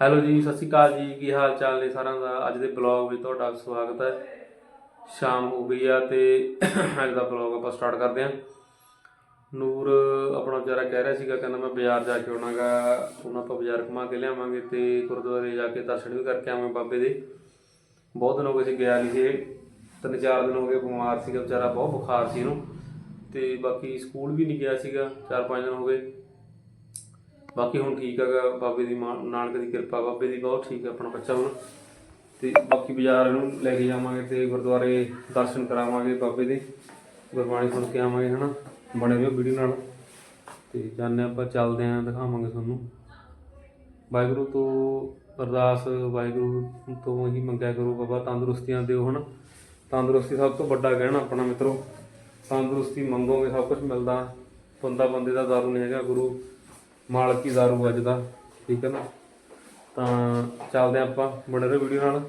Hello ਜੀ, ਸਤਿ ਸ਼੍ਰੀ ਅਕਾਲ ਜੀ। ਕੀ ਹਾਲ ਚਾਲ ਨੇ ਸਾਰਿਆਂ ਦਾ? ਅੱਜ ਦੇ ਬਲੌਗ ਵਿੱਚ ਤੁਹਾਡਾ ਸਵਾਗਤ ਹੈ। ਸ਼ਾਮ ਹੋ ਗਈ ਆ ਤੇ ਅੱਜ ਦਾ ਬਲੌਗ ਆਪਾਂ ਸਟਾਰਟ ਕਰਦੇ ਹਾਂ। ਨੂਰ ਆਪਣਾ ਵਿਚਾਰਾ ਕਹਿ ਰਿਹਾ ਸੀਗਾ, ਕਹਿੰਦਾ ਮੈਂ ਬਾਜ਼ਾਰ ਜਾ ਕੇ ਆਉਣਾਗਾ। ਹੁਣ ਆਪਾਂ ਬਾਜ਼ਾਰ ਘੁਮਾ ਕੇ ਲਿਆਵਾਂਗੇ ਤੇ ਗੁਰਦੁਆਰੇ ਜਾ ਕੇ ਦਰਸ਼ਨ ਵੀ ਕਰਕੇ ਆਵਾਂਗੇ ਬਾਬੇ ਦੇ। ਬਹੁਤ ਦਿਨ ਹੋ ਗਏ ਸੀ ਗਿਆ ਨਹੀਂ ਸੀ। ਤਿੰਨ ਚਾਰ ਦਿਨ ਹੋ ਗਏ ਬਿਮਾਰ ਸੀਗਾ ਵਿਚਾਰਾ, ਬਹੁਤ ਬੁਖਾਰ ਸੀ ਇਹਨੂੰ। ਤੇ ਬਾਕੀ ਸਕੂਲ ਵੀ ਨਹੀਂ ਗਿਆ ਸੀਗਾ। ਚਾਰ ਪੰਜ ਦਿਨ ਹੋ ਗਏ। ਬਾਕੀ ਹੁਣ ਠੀਕ ਹੈਗਾ, ਬਾਬੇ ਦੀ ਮਾਂ- ਨਾਨਕ ਦੀ ਕਿਰਪਾ, ਬਾਬੇ ਦੀ ਬਹੁਤ ਠੀਕ ਹੈ ਆਪਣਾ ਬੱਚਾ ਹੁਣ। ਤੇ ਬਾਕੀ ਬਾਜ਼ਾਰ ਨੂੰ ਲੈ ਕੇ ਜਾਵਾਂਗੇ ਤੇ ਗੁਰਦੁਆਰੇ ਦਰਸ਼ਨ ਕਰਾਵਾਂਗੇ ਬਾਬੇ ਦੇ। ਗੁਰਬਾਣੀ ਸੁਣ ਕੇ ਆਵਾਂਗੇ, ਹਨਾ? ਬਣੇ ਹੋਏ ਵੀਡੀਓ ਨਾਲ। ਤੇ ਜਾਣੇ ਆਪਾਂ, ਚੱਲਦੇ ਆਂ ਦਿਖਾਵਾਂਗੇ ਤੁਹਾਨੂੰ। ਵਾਹਿਗੁਰੂ ਤੋਂ ਅਰਦਾਸ, ਵਾਹਿਗੁਰੂ ਤੋਂ ਹੀ ਮੰਗਿਆ ਕਰੋ, ਬਾਬਾ ਤੰਦਰੁਸਤੀਆਂ ਦਿਓ, ਹਨਾ? ਤੰਦਰੁਸਤੀ ਸਭ ਤੋਂ ਵੱਡਾ ਗਹਿਣਾ ਆਪਣਾ ਮਿੱਤਰੋ। ਤੰਦਰੁਸਤੀ ਮੰਗੋਗੇ, ਸਭ ਕੁਝ ਮਿਲਦਾ। ਬੰਦਾ ਬੰਦੇ ਦਾ ਦਾਰੂ ਨਹੀਂ ਹੈਗਾ, ਗੁਰੂ। ਮਾਲਕ ਦਾਰੂ ਅੱਜ ਠੀਕ ਹੈ ਨਾ? ਤਾਂ ਚੱਲਦੇ ਆਪਾਂ ਬਣੇ ਰਹੋ ਵੀਡੀਓ ਨਾਲ।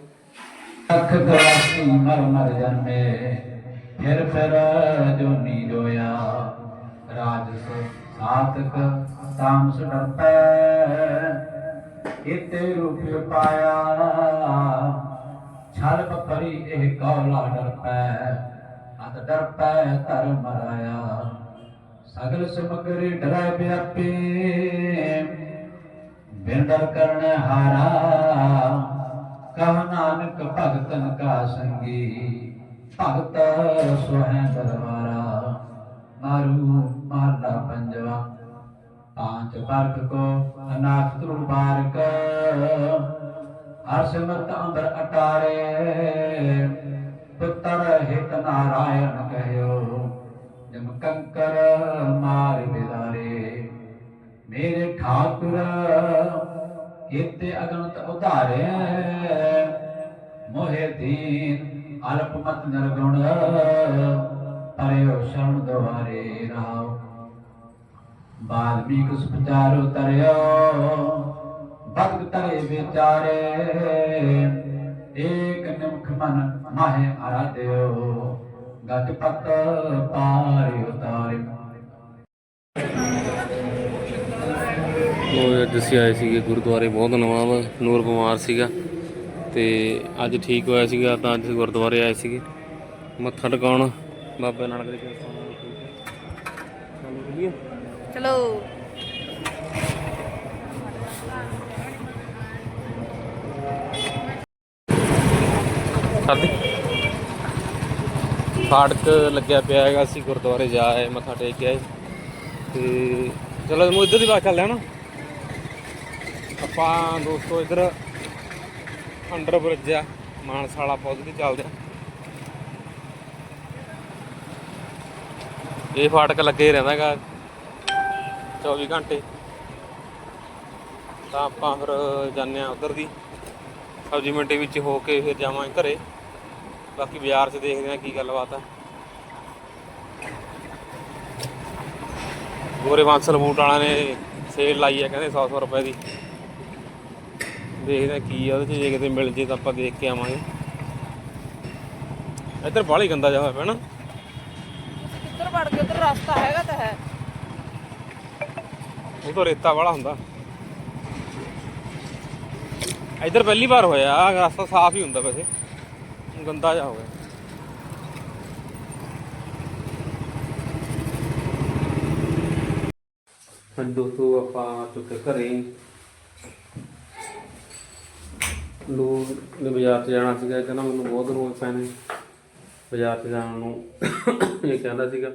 ਅੱਖ ਗਵਾਸੀ ਮਰ ਮਰ ਜਨਮੇ ਫਿਰ ਫਿਰ ਜੋਨੀ ਜੋਇਆ। ਰਾਜਸ ਸਾਤਕ ਤਾਮਸ ਡਰਪੈ ਇਤੇ ਰੂਪ ਪਾਇਆ। ਛਲ ਪਰੀ ਇਹ ਕੌਲਾ ਡਰਪੈ ਅਤ ਡਰਪੈ, ਧਰ ਮਰਾਇਆ। ਸਗਲ ਸਮਗਰੀ ਡਰੈ ਵਿਆਪੀ ਬਿਨ ਡਰ ਕਰਨ ਹਾਰਾ, ਕਹ ਨਾਨਕ ਭਗਤਨ ਕਾ ਸੰਗੀ। ਭਗਤ ਸੋਹੈ ਦਰਬਾਰਾ, ਮਾਰੂ ਮਹਲਾ ਪੰਜਵਾ। ਪਾਂਚ ਪਰਖ ਕੋ, ਅਨਾਥ ਤੁਰ ਬਾਰਕ ਹਰ ਸਿਮਰਤ ਅੰਦਰ ਅਟਾਰੇ। ਪੁੱਤਰ ਹਿਤ ਨਾਰਾਇਣ ਕਹਿਓ। ਜਮ ਕੰਕਰ ਮਾਰ ਬਿਦਾਰੇ ਮੇਰੇ ਠਾਕੁਰ, ਕੀਤੇ ਅਗਨਤ ਉਧਾਰੇ। ਮੋਹਿ ਦੀਨ ਅਲਪ ਮਤ ਨਰਗੁਣ ਪਰਿਓ ਸ਼ਰਨ ਦੁਆਰੇ ਰਾਵ ਬਾਲਮੀਕ ਸੁਪਚਾਰੋ ਤਰਿਓ, ਭਗਤ ਤਰੇ ਵਿਚਾਰੇ। ਏਕ ਨਿਮਖ ਮਨ ਮਾਹੇ ਆਰਾਧਿਓ ਗਤ ਪਤ ਪਾਰਿ ਉਤਾਰਿ। ਉਹ ਅੱਜ ਅਸੀਂ ਆਏ ਸੀਗੇ ਗੁਰਦੁਆਰੇ ਬਹੁਤ ਬਾਅਦ ਨੂਰ ਬਿਮਾਰ ਸੀਗਾ। ਤੇ ਅੱਜ ਠੀਕ ਹੋਇਆ ਸੀਗਾ ਤਾਂ ਅੱਜ ਗੁਰਦੁਆਰੇ ਆਏ ਸੀਗੇ। ਮੱਥਾ ਟਿਕਾਉਣ ਬਾਬਾ ਨਾਨਕ ਦੀ ਚਲੋ ਚਲੋ। ਸਾਡੀ ਫਾਟਕ ਲੱਗਿਆ ਪਿਆ ਹੈਗਾ, ਅਸੀਂ ਗੁਰਦੁਆਰੇ ਜਾ ਆਏ, ਮੱਥਾ ਟੇਕ ਕੇ ਆਏ। ਤੇ ਚਲੋ ਮੈਂ ਇੱਧਰ ਦੀ ਬਾਤ ਕਰ ਲੈਣਾ ਆਪਾਂ ਦੋਸਤੋ ਇੱਧਰ ਅੰਡਰ ਬ੍ਰਿਜ ਆ, ਮਾਨਸਾਲਾ ਪੁੱਜ ਕੇ ਚੱਲਦੇ ਆ। ਇਹ ਫਾਟਕ ਲੱਗੇ ਰਹਿੰਦਾ ਹੈਗਾ 24 ਘੰਟੇ। ਤਾਂ ਆਪਾਂ ਫਿਰ ਜਾਂਦੇ ਆ ਉਧਰ ਦੀ। ਸਬਜ਼ੀ ਮੰਡੀ ਵਿੱਚ ਹੋ ਕੇ ਫਿਰ ਜਾਵਾਂਗੇ ਘਰੇ। ਬਾਕੀ ਬਾਜ਼ਾਰ 'ਚ ਦੇਖਦੇ ਆ ਕੀ ਗੱਲਬਾਤ ਆ। ਗੋਰੇ ਬਾਂਸਲ ਬੂਟ ਵਾਲਿਆਂ ਨੇ ਸੇਲ ਲਾਈ ਆ ਕਹਿੰਦੇ 100 100 ਰੁਪਏ ਦੀ। ਦੇਖਦੇ ਆ ਕੀ ਆ ਉਹਦੇ 'ਚ ਜੇ ਕਿਤੇ ਮਿਲ ਜੇ ਤਾਂ ਆਪਾਂ ਦੇਖ ਕੇ ਆਵਾਂਗੇ। ਇੱਧਰ ਬਾਹਲਾ ਗੰਦਾ ਜਿਹਾ ਹੋਇਆ ਪਿਆ ਨਾ। ਕਿੱਧਰ ਵੜ ਕੇ ਉਧਰ ਰਸਤਾ ਹੈਗਾ ਤਾਂ ਹੈ। ਉਹ ਤੋਂ ਰੇਤਾ ਵਾਲਾ ਹੁੰਦਾ। ਇੱਧਰ ਪਹਿਲੀ ਵਾਰ ਹੋਇਆ ਰਸਤਾ ਸਾਫ਼ ਹੀ ਹੁੰਦਾ ਵੈਸੇ। ਗੰਦਾ ਜਿਹਾ ਹੋ ਗਿਆ। ਹਾਂਜੀ ਦੋਸਤੋ, ਆਪਾਂ ਚੁੱਕੇ ਘਰੇ। ਲੋਕ ਨੇ ਬਾਜ਼ਾਰ 'ਚ ਜਾਣਾ ਸੀਗਾ, ਕਹਿੰਦਾ ਮੈਨੂੰ ਬਹੁਤ ਦਿਨ ਹੋਏ ਨੇ ਬਾਜ਼ਾਰ 'ਚ ਜਾਣ ਨੂੰ ਇਹ ਕਹਿੰਦਾ ਸੀਗਾ।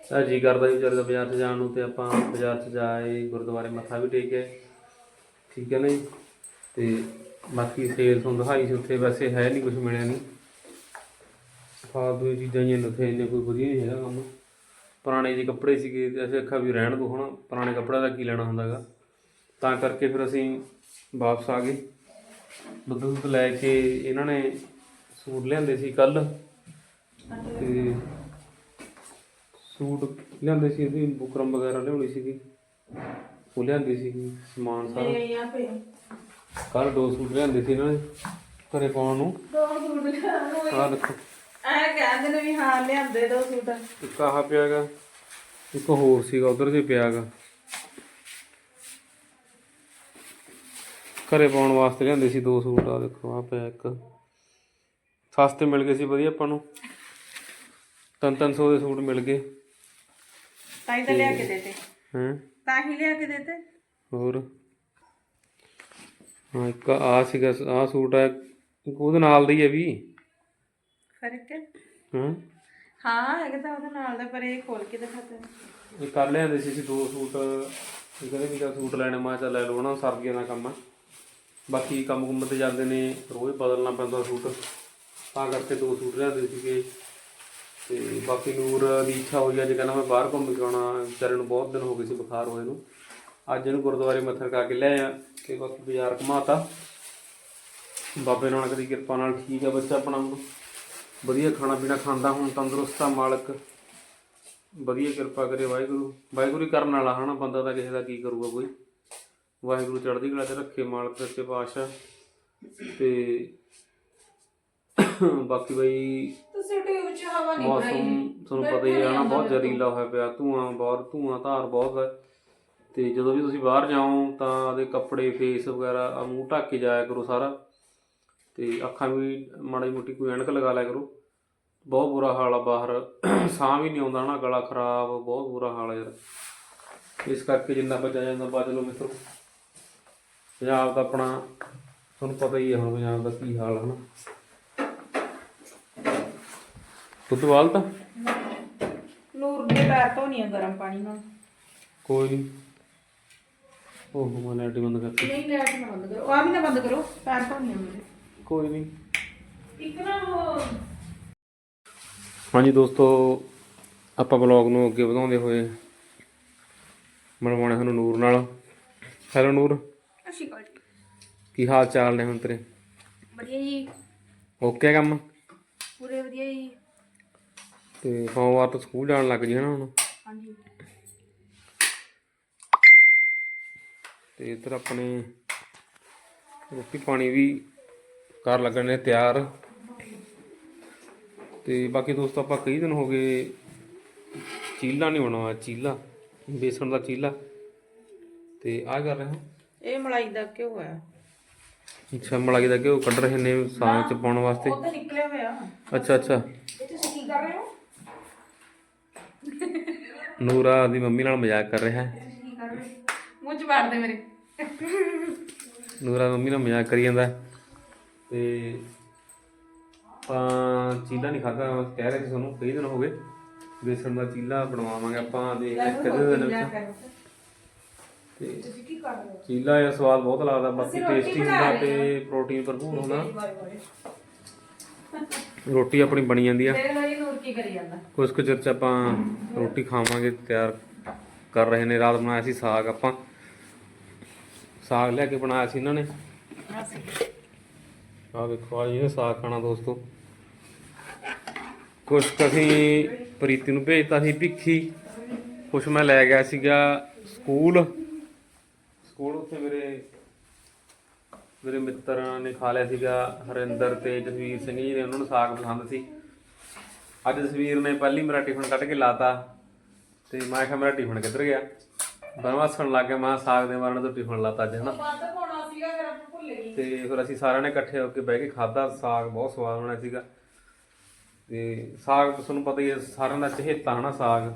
ਤਾਂ ਜੀ ਕਰਦਾ ਸੀ ਵਿਚਾਰੇ ਦਾ ਬਾਜ਼ਾਰ 'ਚ ਜਾਣ ਨੂੰ ਤੇ ਆਪਾਂ ਬਾਜ਼ਾਰ 'ਚ ਜਾਏ ਗੁਰਦੁਆਰੇ ਮੱਥਾ ਵੀ ਟੇਕਿਆ ਠੀਕ ਹੈ ਨਾ ਜੀ? ਤੇ ਬਾਕੀ ਸੇਲ ਤੁਹਾਨੂੰ ਦਿਖਾਈ ਸੀ ਉੱਥੇ, ਵੈਸੇ ਹੈ ਨਹੀਂ ਕੁਝ ਮਿਲਿਆ ਨਹੀਂ ਫਾਲਤੂ ਚੀਜ਼ਾਂ ਹੀ ਉੱਥੇ, ਇੰਨੇ ਕੋਈ ਵਧੀਆ ਨਹੀਂ ਹੈਗਾ ਕੰਮ। ਪੁਰਾਣੇ ਜਿਹੇ ਕੱਪੜੇ ਸੀਗੇ, ਤੇ ਅਸੀਂ ਆਖਿਆ ਵੀ ਰਹਿਣ ਦੋ ਹੁਣ ਪੁਰਾਣੇ ਕੱਪੜਿਆਂ ਦਾ ਕੀ ਲੈਣਾ ਹੁੰਦਾਗਾ। ਤਾਂ ਕਰਕੇ ਫਿਰ ਅਸੀਂ ਵਾਪਸ ਆ ਗਏ। ਦੁੱਧ ਦੁੱਧ ਲੈ ਕੇ ਇਹਨਾਂ ਨੇ ਸੂਟ ਲਿਆਂਦੇ ਸੀ ਕੱਲ। ਤੇ ਸੂਟ ਲਿਆਂਦੇ ਸੀ ਅਸੀਂ ਬੁਕਰਮ ਵਗੈਰਾ ਲਿਆਉਣੀ ਸੀਗੀ। ਉਹ ਲਿਆਂਦੀ ਸੀਗੀ ਸਮਾਨ ਸਾਰਾ। ਕੱਲ ਦੋ ਸੂਟ ਲਿਆਂਦੇ ਸੀ ਇਹਨਾਂ ਨੇ ਘਰੇ ਪਾਉਣ ਨੂੰ। ਦੋ ਸੂਟ ਲਿਆਉਣੇ। ਆਹ ਦੇਖੋ। ਕਹਿੰਦੇ ਨੇ ਵੀ ਹਾਂ ਲਿਆਂਦੇ ਦੋ ਸੂਟ। ਇੱਕ ਆਹ ਪਿਆਗਾ ਇੱਕ ਹੋਰ ਸੀਗਾ ਉਧਰ ਜੇ ਪਿਆਗਾ ਘਰੇ ਪਾਉਣ ਵਾਸਤੇ ਲਿਆਂਦੇ ਸੀ ਦੋ ਸੂਟ ਆ ਦੇਖੋ ਆ ਪਿਆ ਇੱਕ। ਸਸਤੇ ਮਿਲ ਗਏ ਸੀ ਵਧੀਆ ਆਪਾਂ ਨੂੰ। ਤਿੰਨ ਤਿੰਨ ਸੌ ਦੇ ਸੂਟ ਮਿਲ ਗਏ। ਤਾਂ ਹੀ ਤਾਂ ਲਿਆ ਕੇ ਦੇਤੇ। ਹੈਂ? ਤਾਂ ਹੀ ਲਿਆ ਕੇ ਦੇਤੇ। ਹੋਰ? ਹਾਂ ਇੱਕ ਆ ਸੀਗਾ ਆ ਸੂਟ ਹੈ ਇੱਕ ਉਹਦੇ ਨਾਲ ਦਾ ਹੀ ਹੈ ਵੀ। ਫ਼ਰਕ ਹੈ? ਹਾਂ। ਹਾਂ ਹੈਗਾ ਤਾਂ ਉਹਦੇ ਨਾਲ ਦਾ ਪਰ ਇਹ ਖੋਲ ਕੇ ਦਿਖਾਤਾ। ਇਹ ਕਰ ਲਿਆਂਦੇ ਸੀ ਅਸੀਂ ਦੋ ਸੂਟ ਇਹ ਕਹਿੰਦੇ ਵੀ ਚੱਲ ਸੂਟ ਲੈਣੇ ਮੈਂ ਚੱਲ ਲੈ ਲਓ ਨਾ ਸਰਦੀਆਂ ਦਾ ਕੰਮ ਆ। ਬਾਕੀ ਕੰਮ ਕੁੰਮ ਤੇ ਜਾਂਦੇ ਨੇ ਰੋਜ਼ ਬਦਲਣਾ ਪੈਂਦਾ ਸੂਟ। ਤਾਂ ਕਰਕੇ ਦੋ ਸੂਟ ਲਿਆਂਦੇ ਸੀਗੇ। ਤੇ ਬਾਕੀ ਨੂਰ ਦੀ ਇੱਛਾ ਹੋਈ ਅੱਜ ਕਹਿੰਦਾ ਮੈਂ ਬਾਹਰ ਘੁੰਮ ਕੇ ਆਉਣਾ। ਵਿਚਾਰੇ ਨੂੰ ਬਹੁਤ ਦਿਨ ਹੋ ਗਏ ਸੀ ਬੁਖਾਰ ਹੋਏ ਨੂੰ। ਅੱਜ ਇਹਨੂੰ ਗੁਰਦੁਆਰੇ ਮੱਥਾ ਟੇਕਾ ਕੇ ਲੈ ਆ ਤੇ ਬਾਕੀ ਬਾਜ਼ਾਰ ਘੁਮਾਤਾ। ਬਾਬੇ ਨਾਨਕ ਦੀ ਕਿਰਪਾ ਨਾਲ ਠੀਕ ਆ ਬੱਚਾ ਆਪਣਾ। ਵਧੀਆ ਖਾਣਾ ਪੀਣਾ ਖਾਂਦਾ ਹੁਣ ਤੰਦਰੁਸਤ ਆ ਮਾਲਕ। ਵਧੀਆ ਕਿਰਪਾ ਕਰੇ ਵਾਹਿਗੁਰੂ। ਵਾਹਿਗੁਰੂ ਕਰਨ ਵਾਲਾ ਹਨਾ ਬੰਦਾ ਤਾਂ ਕਿਸੇ ਦਾ ਕੀ ਕਰੂਗਾ ਕੋਈ। ਵਾਹਿਗੁਰੂ ਚੜ੍ਹਦੀ ਕਲਾ 'ਚ ਰੱਖੇ ਮਾਲਕ ਸੱਚੇ ਪਾਤਸ਼ਾਹ। ਤੇ ਬਾਕੀ ਬਈ ਤੁਸੀਂ ਟਿਊਬ ਚ ਹਵਾ ਮੌਸਮ ਤੁਹਾਨੂੰ ਪਤਾ ਹੀ ਹੈ ਨਾ ਬਹੁਤ ਜ਼ਹਿਰੀਲਾ ਹੋਇਆ ਪਿਆ। ਧੂਆਂ ਬਹੁਤ ਧੂਆਂ ਧਾਰ ਬਹੁਤ ਹੈ। ਤੇ ਜਦੋਂ ਵੀ ਤੁਸੀਂ ਬਾਹਰ ਜਾਓ ਤਾਂ ਉਹਦੇ ਕੱਪੜੇ ਫੇਸ ਵਗੈਰਾ ਆਹ ਮੂੰਹ ਢੱਕ ਕੇ ਜਾਇਆ ਕਰੋ ਸਾਰਾ। ਤੇ ਅੱਖਾਂ ਵੀ ਮਾੜੀ ਮੋਟੀ ਕੋਈ ਐਨਕ ਲਗਾ ਲਿਆ ਕਰੋ। ਬਹੁਤ ਬੁਰਾ ਹਾਲ ਆ ਬਾਹਰ। ਸਾਹ ਵੀ ਨਹੀਂ ਆਉਂਦਾ ਨਾ ਗਲਾ ਖਰਾਬ ਬਹੁਤ ਬੁਰਾ ਹਾਲ ਆ ਯਾਰ। ਇਸ ਕਰਕੇ ਜਿੰਨਾ ਬਚਾ ਜਾਂਦਾ ਬਚ ਲਓ ਮਿੱਤਰੋ। ਪੰਜਾਬ ਦਾ ਆਪਣਾ ਤੁਹਾਨੂੰ ਪਤਾ ਹੀ ਹੈ ਹੁਣ ਪੰਜਾਬ ਦਾ ਕੀ ਹਾਲ ਹੈ ਨਾ ਦੁੱਧ ਵਾਲ ਤਾਂ ਨੂਰ ਦੇ ਪੈਰ ਧੋਣੀ ਆ ਗਰਮ ਪਾਣੀ ਨਾਲ। ਕੋਈ ਨਹੀਂ ਉਹ ਮੈਂ ਲਾਈਟ ਬੰਦ ਕਰਤੀ। ਨਹੀਂ ਲੈਟ ਨਾ ਬੰਦ ਕਰੋ। ਆ ਵੀ ਨਾ ਬੰਦ ਕਰੋ। ਪੈਰ ਧੋਣੀ ਆ ਮੇਰੇ ਕੋਈ ਨਹੀਂ। ਇੱਕ ਨਾ ਉਹ ਹਾਂਜੀ ਦੋਸਤੋ ਆਪਾਂ ਬਲੌਗ ਨੂੰ ਅੱਗੇ ਵਧਾਉਂਦੇ ਹੋਏ ਮਿਲਵਾਉਣੇ ਤੁਹਾਨੂੰ ਨੂਰ ਨਾਲ। ਹੈਲੋ ਨੂਰ। ਅਸ਼ੀ ਕੋਲ ਕੀ ਹਾਲ ਚਾਲ ਨੇ ਹੁਣ ਤੇਰੇ? ਵਧੀਆ ਜੀ। ਓਕੇ ਕੰਮ? ਪੂਰੇ ਵਧੀਆ ਜੀ। ਤੇ ਸੋਮਵਾਰ ਤੋਂ ਸਕੂਲ ਜਾਣ ਲੱਗ ਜੀ ਹਨਾ ਹੁਣ? ਹਾਂਜੀ। ਤੇ ਇੱਧਰ ਆਪਣੇ ਰੋਟੀ ਪਾਣੀ ਵੀ ਕਰ ਲੱਗਣ ਨੇ ਤਿਆਰ। ਤੇ ਬਾਕੀ ਦੋਸਤੋ ਆਪਾਂ ਕਈ ਦਿਨ ਹੋ ਗਏ ਚੀਲਾ ਨਹੀਂ ਬਣਾਇਆ ਚੀਲਾ ਬੇਸਣ ਦਾ ਚੀਲਾ। ਤੇ ਆ ਕਰ ਰਹੇ ਹਾਂ? ਇਹ ਮਲਾਈ ਦਾ ਕਿਉਂ ਹੈ ਅੱਛਾ ਮਲਾਈ ਦਾ ਘਿਓ ਕੱਢ ਰਹੇ ਨੇ ਸਾਗ ਚ ਪਾਉਣ ਵਾਸਤੇ? ਉਹ ਤਾਂ ਨਿਕਲਿਆ ਹੋਇਆ। ਅੱਛਾ ਅੱਛਾ। ਇਹ ਤੁਸੀਂ ਕੀ ਕਰ ਰਹੇ ਹੋ? ਨੂਰਾ ਦੀ ਮੰਮੀ ਨਾਲ ਮਜ਼ਾਕ ਕਰ ਰਹੇ। ਹੋ ਚ ਮਾਰ ਦੇ ਮੇਰੇ। ਨੂਰਾ ਮੰਮੀ ਨਾਲ ਮਜ਼ਾਕ ਕਰੀ ਜਾਂਦਾ। ਤੇ ਆਪਾਂ ਚੀਲਾ ਨਹੀਂ ਖਾਦਾ ਕਹਿ ਰਹੇ ਸੀ ਤੁਹਾਨੂੰ ਕਈ ਦਿਨ ਹੋ ਗਏ। ਬੇਸਣ ਦਾ ਚੀਲਾ ਬਣਵਾਵਾਂਗੇ ਆਪਾਂ ਦੇ ਇੱਕ ਦਿਨ ਵਿੱਚ। ਤੇ ਤੁਸੀਂ ਕੀ ਕਰ ਰਹੇ ਹੋ? ਚੀਲਾ ਇਹ ਸਵਾਦ ਬਹੁਤ ਲੱਗਦਾ ਬਾਕੀ ਟੇਸਟੀ ਹੁੰਦਾ ਤੇ ਪ੍ਰੋਟੀਨ ਭਰਪੂਰ ਹੁੰਦਾ। ਰੋਟੀ ਆਪਣੀ ਬਣੀ ਜਾਂਦੀ ਆ। ਮੇਰੇ ਨਾਲ ਨੂਰ ਕੀ ਕਰੀ ਜਾਂਦਾ? ਕੁਝ ਕੁ ਚਿਰ ਚ ਆਪਾਂ ਰੋਟੀ ਖਾਵਾਂਗੇ ਤਿਆਰ ਕਰ ਰਹੇ ਨੇ ਰਾਤ ਬਣਾਇਆ ਸੀ ਸਾਗ ਆਪਾਂ। ਸਾਗ ਲੈ ਕੇ ਬਣਾਇਆ ਸੀ ਇਹਨਾਂ ਨੇ। ਆਹ ਵੇਖੋ ਆ ਇਹ ਸਾਗ ਖਾਣਾ ਦੋਸਤੋ। ਕੁਝ ਕੁ ਅਸੀਂ ਪ੍ਰੀਤੀ ਨੂੰ ਭੇਜਤਾ ਸੀ ਭਿੱਖੀ। ਕੁਝ ਮੈਂ ਲੈ ਗਿਆ ਸੀਗਾ ਸਕੂਲ। ਸਕੂਲ ਉੱਥੇ ਮੇਰੇ ਮੇਰੇ ਮਿੱਤਰਾਂ ਨੇ ਖਾ ਲਿਆ ਸੀਗਾ ਹਰਿੰਦਰ ਤੇ ਜਸਵੀਰ ਸਿੰਘ ਜੀ ਨੇ ਉਹਨਾਂ ਨੂੰ ਸਾਗ ਪਸੰਦ ਸੀ। ਅੱਜ ਜਸਵੀਰ ਨੇ ਪਹਿਲੀ ਮੇਰਾ ਟਿਫਨ ਕੱਢ ਕੇ ਲਾਤਾ। ਤੇ ਮੈਂ ਕਿਹਾ ਮੇਰਾ ਟਿਫਨ ਕਿੱਧਰ ਗਿਆ? ਬਨਵਾਸਣ ਲੱਗ ਗਿਆ ਮੈਂ ਸਾਗ ਦੇ ਮਾਰਨ ਤੋਂ ਟਿਫਨ ਲਾਤਾ ਅੱਜ ਹਨਾ। ਵੱਧ ਪਾਉਣਾ ਸੀਗਾ ਫਿਰ ਆਪਾਂ ਭੁੱਲ ਗਏ। ਤੇ ਫਿਰ ਅਸੀਂ ਸਾਰਿਆਂ ਨੇ ਇਕੱਠੇ ਹੋ ਕੇ ਬਹਿ ਕੇ ਖਾਦਾ ਸਾਗ ਬਹੁਤ ਸਵਾਦ ਬਣਿਆ ਸੀਗਾ। ਤੇ ਸਾਗ ਤੁਹਾਨੂੰ ਪਤਾ ਹੀ ਹੈ ਸਾਰਿਆਂ ਦਾ ਚਹੇਤਾ ਹਨਾ ਸਾਗ।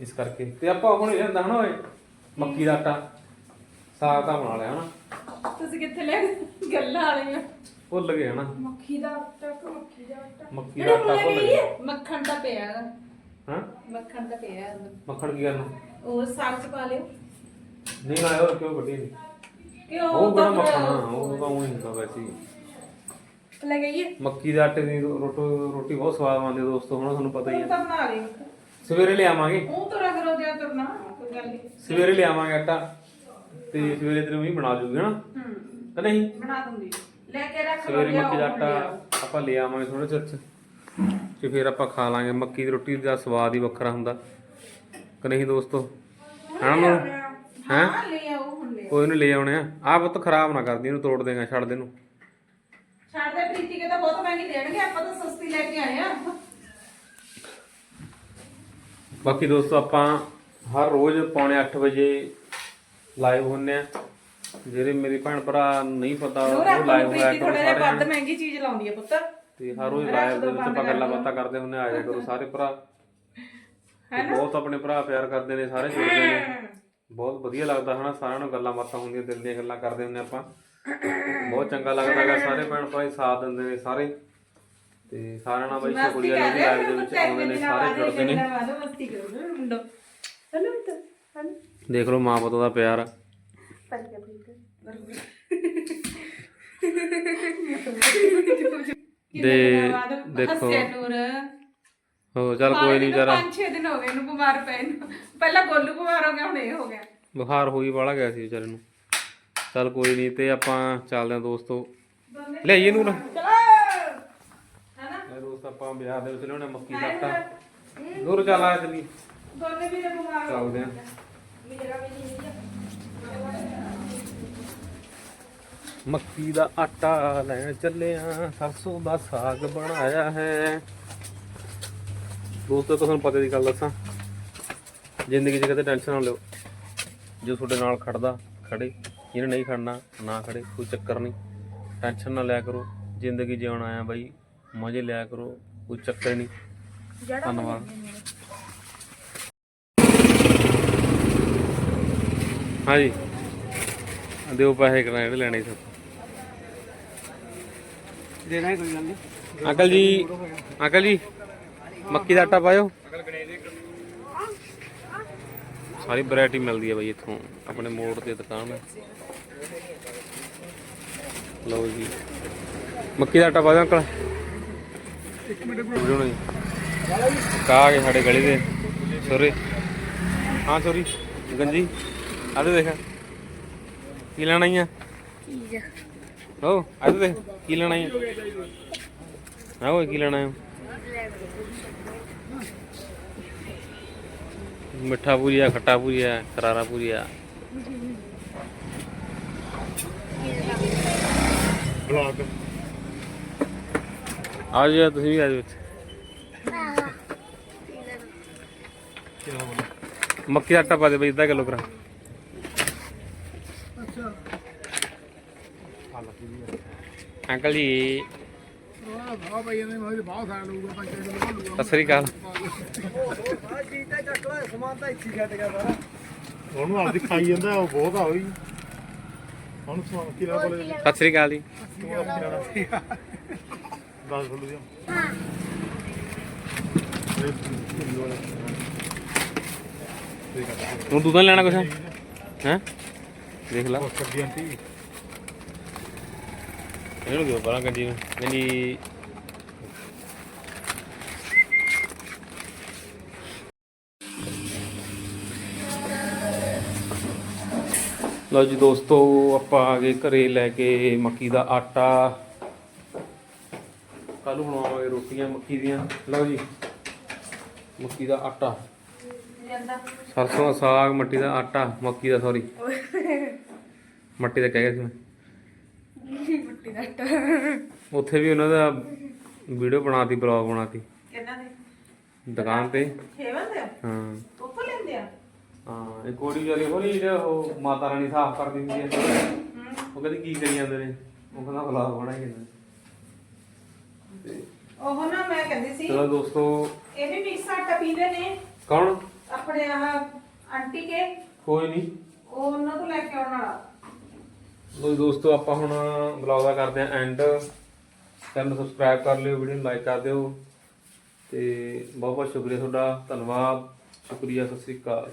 ਇਸ ਕਰਕੇ। ਤੇ ਆਪਾਂ ਹੁਣ ਇਹ ਹੁੰਦਾ ਹਨਾ ਓਏ ਮੱਕੀ ਦਾ ਆਟਾ। ਸਾਗ ਤਾਂ ਬਣਾ ਲਿਆ ਹਨਾ। ਤੁਸੀਂ ਕਿੱਥੇ ਲੈ ਗਏ? ਗੱਲਾਂ ਵਾਲੀਆਂ। ਭੁੱਲ ਗਏ ਹਨਾ। ਮੱਖੀ ਦਾ ਆਟਾ ਕਿ ਮੱਖੀ ਦਾ ਆਟਾ? ਮੱਕੀ ਦਾ ਆਟਾ ਭੁੱਲ ਗਏ। ਮੱਖਣ ਦਾ ਪਿਆ। ਹਾਂ? ਮੱਖਣ ਦਾ ਪਿਆ। ਮੱਖਣ ਕੀ ਕਰਨਾ? ਉਹ ਸਾਗ ਚ ਪਾ ਲਿਓ। ਨਹੀਂ ਨਾ ਹੋਰ ਕਿਉਂ ਵੱਡੀ ਨਹੀਂ ਕਿ ਉਹ ਉਹ ਬੜਾ ਮੱਖਣ ਆ, ਉਹ ਤਾਂ ਉਹੀ ਹੁੰਦਾ ਵੈਸੇ ਹੀ। ਲੈ ਗਈਏ ਮੱਕੀ ਦੇ ਆਟੇ ਦੀ ਰੋਟੀ ਰੋਟੀ ਬਹੁਤ ਸਵਾਦ ਬਣਦੀ ਹੈ ਦੋਸਤੋ ਹੁਣ ਤੁਹਾਨੂੰ ਪਤਾ ਹੀ ਉਹ ਹੈ। ਤਾਂ ਬਣਾ ਲਈ ਸਵੇਰੇ ਲਿਆਵਾਂਗੇ। ਉਹ ਤੁਰਾ ਕਰੋ ਜਿਆ ਤੁਰਨਾ ਕੋਈ ਗੱਲ ਨਹੀਂ ਸਵੇਰੇ ਲਿਆਵਾਂਗੇ ਆਟਾ ਤੇ ਸਵੇਰੇ ਤੇਰੀ ਮੰਮੀ ਬਣਾ ਜੂਗੀ ਹਨਾ? ਹੂੰ। ਕਿ ਨਹੀਂ? ਬਣਾ ਦੂੰਗੀ। ਲੈ ਕੇ ਰੱਖ ਲਓ ਸਵੇਰੇ ਲਿਆਓ, ਮੱਕੀ ਦਾ ਹੁਣ ਆਟਾ ਲਿਆਓ। ਆਪਾਂ ਲੈ ਆਵਾਂਗੇ ਥੋੜੇ ਚਿਰ ਚ ਤੇ ਫਿਰ ਆਪਾਂ ਖਾ ਲਾਂਗੇ। ਮੱਕੀ ਦੀ ਰੋਟੀ ਦਾ ਸਵਾਦ ਹੀ ਵੱਖਰਾ ਹੁੰਦਾ। ਕਿ ਨਹੀਂ ਦੋਸਤੋ? ਹਨਾ ਨੂੰ? ਹੈਂ? ਹਾਂ ਲੈ ਆਓ ਹੁਣ ਲੈ ਆਓ। ਕੋਈ ਨੂੰ ਲੈ ਆਉਣੇ ਆ। ਆਹ ਪੁੱਤ ਖਰਾਬ ਨਾ ਕਰਦੀ ਇਹਨੂੰ ਤੋੜ ਦੇਗਾ ਛੱਡ ਦੇ ਨੂੰ ਛੱਡ ਦੇ ਪ੍ਰੀਤੀ ਕੇ ਤਾਂ ਬਹੁਤ ਮਹਿੰਗੀ ਦੇਣਗੇ ਆਪਾਂ ਤਾਂ ਸਸਤੀ ਲੈ ਕੇ ਆਏ ਆ। ਬਾਕੀ ਦੋਸਤੋ ਆਪਾਂ ਹਰ ਰੋਜ਼ ਪੌਣੇ 8 ਵਜੇ ਲਾਈਵ ਹੁੰਨੇ ਆ। ਜਿਹੜੇ ਮੇਰੇ ਭੈਣ ਭਰਾ ਨਹੀਂ ਪਤਾ ਉਹ ਲਾਈਵ ਹੋਇਆ ਕਰੋ ਥੋੜਾ ਜਿਹਾ ਵੱਧ ਮਹਿੰਗੀ ਚੀਜ਼ ਲਾਉਂਦੀ ਹੈ ਪੁੱਤ। ਤੇ ਹਰ ਰੋਜ਼ ਲਾਈਵ ਦੇ ਵਿੱਚ ਆਪਾਂ ਗੱਲਾਂ ਬਾਤਾਂ ਕਰਦੇ ਹੁੰਦੇ ਆ ਕਰੋ ਸਾਰੇ ਭਰਾ। ਤੇ ਬਹੁਤ ਆਪਣੇ ਭਰਾ ਪਿਆਰ ਕਰਦੇ ਨੇ ਸਾਰੇ ਜੁੜਦੇ ਨੇ। ਬਹੁਤ ਵਧੀਆ ਲੱਗਦਾ ਹਨਾ ਸਾਰਿਆਂ ਨੂੰ ਗੱਲਾਂ ਬਾਤਾਂ ਹੁੰਦੀਆਂ ਦਿਲ ਦੀਆਂ ਗੱਲਾਂ ਕਰਦੇ ਹੁੰਦੇ ਆਪਾਂ। ਬਹੁਤ ਚੰਗਾ ਲੱਗਦਾ ਹੈਗਾ ਸਾਰੇ ਭੈਣ ਹੀ ਸਾਥ ਦਿੰਦੇ ਨੇ ਸਾਰੇ। ਤੇ ਸਾਰਿਆਂ ਨਾਲ ਬਾਈ ਸ਼ੁਕਰੀਆ ਜੀ ਲਾਈਵ ਦੇ ਵਿੱਚ ਆਉਂਦੇ ਨੇ ਸਾਰੇ ਜੁੜਦੇ ਨੇ। ਮਸਤੀ ਕਰੋ ਮੁੰਡੋ? ਹਲੋ ਤਾਂ ਹਲੋ ਦੇਖ ਲਓ ਮਾਂ ਪੁੱਤ ਦਾ ਪਿਆਰ। ਦੇ ਦੇਖੋ ਨੂਰ? ਹੋ ਚੱਲ ਕੋਈ ਨਹੀਂ ਵਿਚਾਰਾ 5-6 ਦਿਨ ਹੋ ਗਏ ਇਹਨੂੰ ਬਿਮਾਰ ਪਏ ਨੂੰ। ਪਹਿਲਾਂ ਗੋਲੂ ਬਿਮਾਰ ਹੋ ਗਿਆ ਹੁਣ ਇਹ ਹੋ ਗਿਆ। ਬੁਖਾਰ ਹੋਈ ਵਾਲਾ ਗਿਆ ਸੀ ਵਿਚਾਰੇ ਨੂੰ। ਚੱਲ ਕੋਈ ਨਹੀਂ ਤੇ ਆਪਾਂ ਚੱਲਦੇ ਹਾਂ ਦੋਸਤੋ। ਲੈ ਆਈਏ ਨੂਰ। ਚਲੋ। ਹੈਨਾ? ਇਹ ਦੋਸਤ ਆਪਾਂ ਵਿਆਹ ਦੇ ਵਿੱਚ ਲਿਆਉਣੇ ਮੱਕੀ ਦਾ ਆਟਾ। ਨੂਰ ਚੱਲ ਆ ਚਲੀ ਦੋਨੇ ਵੀ ਬਿਮਾਰ ਚੱਲਦੇ ਆਂ। ਮੱਕੀ ਦਾ ਆਟਾ ਲੈਣ ਚੱਲੇ ਆਂ। ਸਰਸੋਂ ਦਾ ਸਾਗ ਬਣਾਇਆ ਹੈ। ਦੋਸਤੋ ਤੁਹਾਨੂੰ ਪਤਾ ਦੀ ਗੱਲ ਦੱਸਾਂ। ਜ਼ਿੰਦਗੀ 'ਚ ਕਦੇ ਟੈਨਸ਼ਨ ਨਾ ਲਿਓ। ਜੋ ਤੁਹਾਡੇ ਨਾਲ ਖੜਦਾ ਖੜੇ। ਜਿਹਨੇ ਨਹੀਂ ਖੜਨਾ ਨਾ ਖੜੇ ਕੋਈ ਚੱਕਰ ਨਹੀਂ। ਟੈਨਸ਼ਨ ਨਾ ਲਿਆ ਕਰੋ। ਜ਼ਿੰਦਗੀ ਜਿਉਣ ਆਇਆ ਬਾਈ ਮਜ਼ੇ ਲਿਆ ਕਰੋ। ਕੋਈ ਚੱਕਰ ਨਹੀਂ। ਧੰਨਵਾਦ। ਹਾਂਜੀ। ਦਿਓ ਪੈਸੇ ਕਿਰਾਏ ਜਿਹੜੇ ਲੈਣੇ ਸੀ। ਦੇਣਾ ਹੀ ਕੋਈ ਗੱਲ ਨਹੀਂ। ਅੰਕਲ ਜੀ ਅੰਕਲ ਜੀ। ਮੱਕੀ ਦਾ ਆਟਾ ਪਾਇਓ। ਸਾਰੀ ਵੈਰਾਈਟੀ ਮਿਲਦੀ ਹੈ ਬਾਈ ਇੱਥੋਂ ਆਪਣੇ ਮੋੜ ਤੇ ਦੁਕਾਨ ਹੈ। ਲਓ ਜੀ। ਮੱਕੀ ਦਾ ਆਟਾ ਪਾ ਦਿਓ ਅੰਕਲ। ਇੱਕ ਮਿੰਟ ਜੀ ਕਾ ਕੇ ਸਾਡੇ ਗਲੀ ਦੇ। ਸੋਰੀ। ਹਾਂ ਸੋਰੀ। ਗੰਜੀ। ਆ ਦੇਖ। ਕੀ ਲੈਣਾ ਹੀ ਆ? ਹੋ ਆ ਦੇਖ। ਕੀ ਲੈਣਾ ਹੀ ਆ? ਓਏ ਕੀ ਲੈਣਾ ਹੈ ਮਿੱਠਾ ਪੂਰੀਆ ਖੱਟਾ ਪੂਰੀਆ ਕਰਾਰਾ ਪੂਰੀਆ ਬਲੌਗ ਆ ਜਾਓ ਤੁਸੀਂ ਵੀ ਆ ਜਾਓ ਇੱਥੇ। ਮੱਕੀ ਦਾ ਆਟਾ ਪਾ ਦੇ ਬਈ ਅੱਧਾ ਕਿਲੋ ਕਰਾ ਅੰਕਲ ਜੀ। ਆ ਭਾਈ ਸਤਿ ਸ੍ਰੀ ਅਕਾਲ ਉਹਨੂੰ ਆਪਦੀ ਖਾਈ ਜਾਂਦਾ ਉਹ ਬਹੁਤ ਆ ਹੋਈ ਹੁਣ ਸੁਣ ਕੀ ਲਾ ਬੋਲੇ ਸਤਿ ਸ੍ਰੀ ਅਕਾਲ ਜੀ। ਦੱਸ ਬੋਲੂ ਜੀ। ਤੂੰ ਦੁੱਧ ਨਹੀਂ ਲੈਣਾ ਕੁਛ? ਹੈ? ਦੇਖ ਲਾ। ਕੱਢੀ ਆਂਟੀ? ਇਹਨੂੰ ਦਿਓ ਪਰਾਂ ਗੱਡੀ ਨੂੰ? ਗੱਡੀ ਲਓ ਜੀ ਦੋਸਤੋ ਆਪਾਂ ਆ ਗਏ ਘਰੇ ਲੈ ਕੇ ਮੱਕੀ ਦਾ ਆਟਾ। ਕੱਲ ਨੂੰ ਬਣਾਵਾਂਗੇ ਰੋਟੀਆਂ ਮੱਕੀ ਦੀਆਂ। ਲਓ ਜੀ ਮੱਕੀ ਦਾ ਆਟਾ। ਸਰਸੋਂ ਦਾ ਸਾਗ ਮੱਟੀ ਦਾ ਆਟਾ ਮੱਕੀ ਦਾ ਸੌਰੀ ਮੱਟੀ ਦਾ ਕਹਿ ਗਿਆ ਸੀ। ਮੈਂ ਮਿੱਟੀ ਦਾ ਆਟਾ। ਉੱਥੇ ਵੀ ਉਹਨਾਂ ਦਾ ਵੀਡੀਓ ਬਣਾਤੀ ਬਲੌਗ ਬਣਾਤੀ। ਕਿੰਨਾ ਦੇ? ਦੁਕਾਨ ਤੇ। ਖੇਵਨ ਦੇ? ਹਾਂ। ਉੱਥੋਂ ਲੈਂਦੇ ਆ? ਹਾਂ ਇਹ ਕੋੜੀ ਵਾਲੀ ਹੋਣੀ ਜਿਹੜਾ ਉਹ ਮਾਤਾ ਰਾਣੀ ਸਾਫ਼ ਕਰਦੀ ਹੁੰਦੀ ਹੈ। ਉਹ ਕਹਿੰਦੀ ਕੀ ਕਰੀ ਜਾਂਦੇ ਨੇ? ਉਹ ਕਹਿੰਦਾ ਬਲੌਗ ਬਣਾਈ ਜਾਂਦੇ ਤੇ ਉਹ ਨਾ ਮੈਂ ਕਹਿੰਦੀ ਸੀ ਚਲੋ ਦੋਸਤੋ। ਇਹ ਵੀ ਮਿਕਸ ਆਟਾ ਪੀਂਦੇ ਨੇ। ਕੌਣ? ਆਪਣੇ ਆਹ ਆਂਟੀ ਕੇ। ਕੋਈ ਨਹੀਂ ਉਹ ਉਹਨਾਂ ਤੋਂ ਲੈ ਕੇ ਆਉਣ ਵਾਲਾ। ਲੋ ਦੋਸਤੋ ਆਪਾਂ ਹੁਣ ਬਲੌਗ ਦਾ ਕਰਦੇ ਆਂ ਐਂਡ ਚੈਨਲ ਸਬਸਕ੍ਰਾਈਬ ਕਰ ਲਿਓ ਵੀਡੀਓ ਨੂੰ ਲਾਈਕ ਕਰ ਦਿਓ। ਤੇ ਬਹੁਤ ਬਹੁਤ ਸ਼ੁਕਰੀਆ ਤੁਹਾਡਾ। ਧੰਨਵਾਦ। ਸ਼ੁਕਰੀਆ ਸਤਿ ਸ੍ਰੀ ਅਕਾਲ।